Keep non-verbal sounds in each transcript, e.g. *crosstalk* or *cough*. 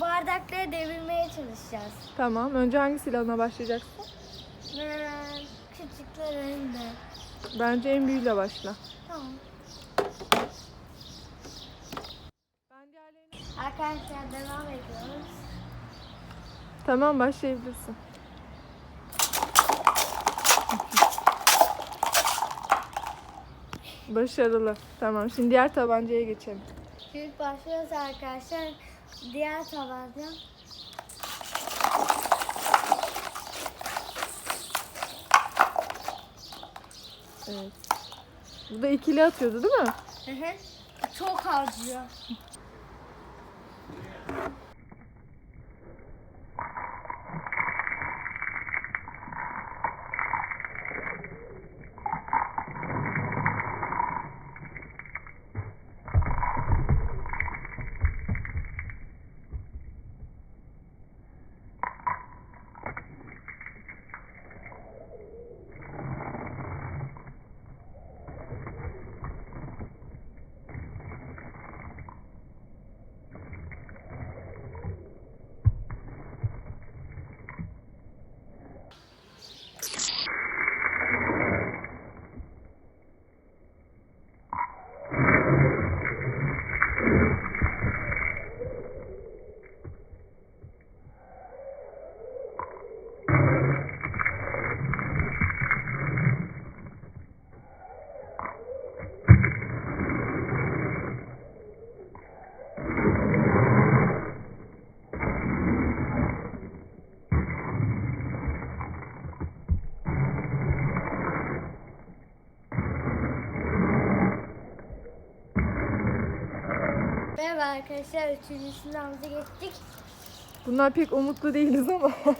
bardakları devirmeye çalışacağız. Tamam. Önce hangi silahına başlayacaksın? Ben küçüklerinde. Bence en büyüğüyle başla. Tamam. Ben diğerlerini... Arkadaşlar devam ediyoruz. Tamam başlayabilirsin. Başarılı. Tamam şimdi diğer tabancaya geçelim. Şimdi başlıyoruz arkadaşlar. Diğer tabanca. Evet. Bu da ikili atıyordu değil mi? Hı hı. Çok harcıyor. Merhaba arkadaşlar. Üçüncü sınavımıza geçtik. Bunlar pek umutlu değiliz ama. *laughs*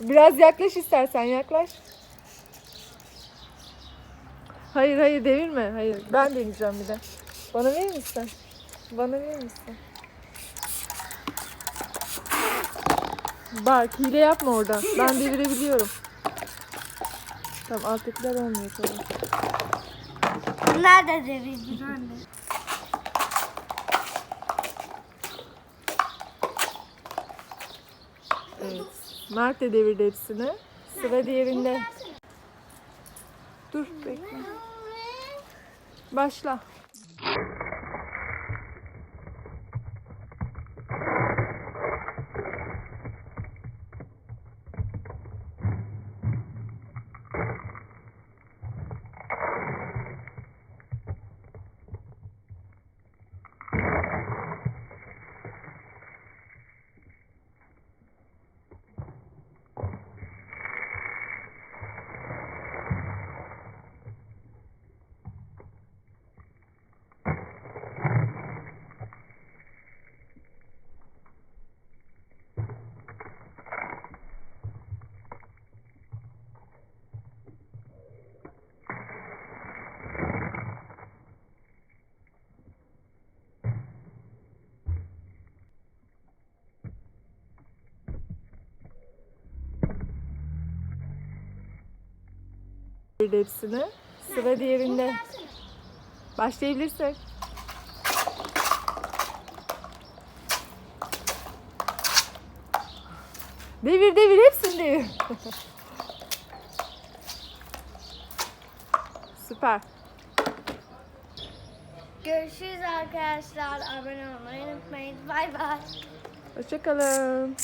Biraz yaklaş istersen yaklaş. Hayır hayır devirme. Hayır ben deneyeceğim bir de. Bana verir misin? Bana verir misin? Bak hile yapma orada. Ben devirebiliyorum. Tamam alttakiler olmuyor tamam. Bunlar da anne. Evet. Mert de devirdi hepsini. Sıra diğerinde. Dur bekle. Başla. Devirdi hepsini. Sıra diğerinde. Başlayabilirsin. Devir devir hepsini devir. *laughs* Süper. Görüşürüz arkadaşlar. Abone olmayı unutmayın. Bay bay. Hoşçakalın.